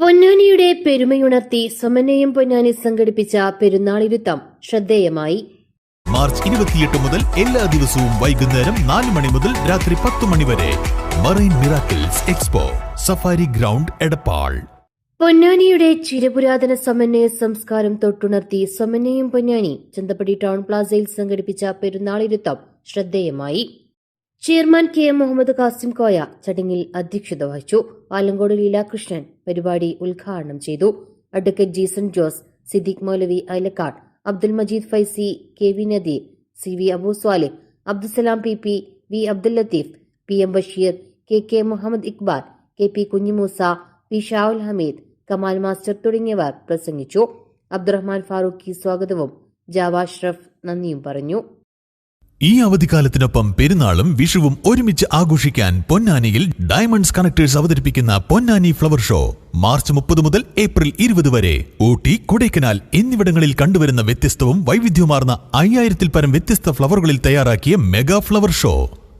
പൊന്നാനിയുടെ പെരുമയുണർത്തി സുമനയും പൊന്നാനി സംഘടിപ്പിച്ച പെരുന്നാളിരുത്തം ശ്രദ്ധേയമായി. മാർച്ച് ഇരുപത്തിയെട്ട് മുതൽ എല്ലാ ദിവസവും വൈകുന്നേരം നാല് മണി മുതൽ രാത്രി പത്ത് മണി വരെ. Marine miracles expo safari ground Edappal. പൊന്നാനിയുടെ ചിരപുരാതന സമന്വയ സംസ്കാരം തൊട്ടുണർത്തി സമന്വയം പൊന്നാനി ചന്തപ്പടി ടൗൺ പ്ലാസയിൽ സംഘടിപ്പിച്ച പെരുന്നാളിരുത്തം ശ്രദ്ധേയമായി. Chairman K M Muhammad Kasim Koya ചടങ്ങിൽ അധ്യക്ഷത വഹിച്ചു. ആലങ്കോട് ലീലാകൃഷ്ണൻ പരിപാടി ഉദ്ഘാടനം ചെയ്തു. Advocate Jeeson Jose Siddique Moulavi Ailakkad Abdul Majeed Faizy K V Nadeer C V Abu Swalih Abdussalam P P V Abdul Latheef P M Basheer K K Muhammad Iqbal K P Kunhimoosa P Shavul Hameed Kamal master തുടങ്ങിയവർ പ്രസംഗിച്ചു. അബ്ദുറഹ്മാൻ ഫാറൂഖി സ്വാഗതവും. Java Ashraf നന്ദിയും പറഞ്ഞു. ഈ അവധിക്കാലത്തിനൊപ്പം പെരുന്നാളും വിഷുവും ഒരുമിച്ച് ആഘോഷിക്കാൻ പൊന്നാനിയിൽ ഡയമണ്ട്സ് കണക്ടേഴ്സ് അവതരിപ്പിക്കുന്ന പൊന്നാനി ഫ്ലവർ ഷോ മാർച്ച് മുപ്പത് മുതൽ ഏപ്രിൽ ഇരുപത് വരെ. ഊട്ടി കൊടൈക്കനാൽ എന്നിവിടങ്ങളിൽ കണ്ടുവരുന്ന വ്യത്യസ്തവും വൈവിധ്യമാർന്ന അയ്യായിരത്തിൽ പരം വ്യത്യസ്ത ഫ്ലവറുകളിൽ തയ്യാറാക്കിയ മെഗാ ഫ്ലവർ ഷോ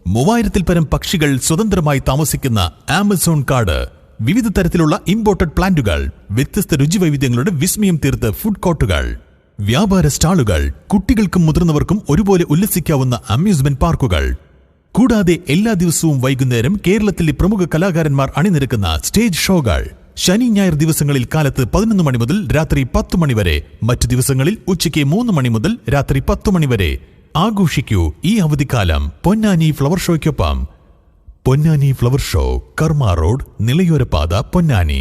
മൂവായിരത്തിൽ പരം പക്ഷികൾ സ്വതന്ത്രമായി താമസിക്കുന്ന ആമസോൺ കാർഡ് വിവിധ തരത്തിലുള്ള ഇമ്പോർട്ടഡ് പ്ലാന്റുകൾ വ്യത്യസ്ത രുചിവൈവിധ്യങ്ങളുടെ വിസ്മയം തീർത്ത് ഫുഡ് കോർട്ടുകൾ വ്യാപാര സ്റ്റാളുകൾ കുട്ടികൾക്കും മുതിർന്നവർക്കും ഒരുപോലെ ഉല്ലസിക്കാവുന്ന അമ്യൂസ്മെന്റ് പാർക്കുകൾ. കൂടാതെ എല്ലാ ദിവസവും വൈകുന്നേരം കേരളത്തിലെ പ്രമുഖ കലാകാരന്മാർ അണിനിരക്കുന്ന സ്റ്റേജ് ഷോകൾ. ശനി ഞായർ ദിവസങ്ങളിൽ കാലത്ത് പതിനൊന്ന് മണി മുതൽ രാത്രി പത്ത് മണി വരെ. മറ്റു ദിവസങ്ങളിൽ ഉച്ചയ്ക്ക് മൂന്ന് മണി മുതൽ രാത്രി പത്ത് മണി വരെ. ആഘോഷിക്കൂ ഈ അവധിക്കാലം Ponnani flower ഷോയ്ക്കൊപ്പം. Ponnani flower show Karma road നിളയോരപാത Ponnani.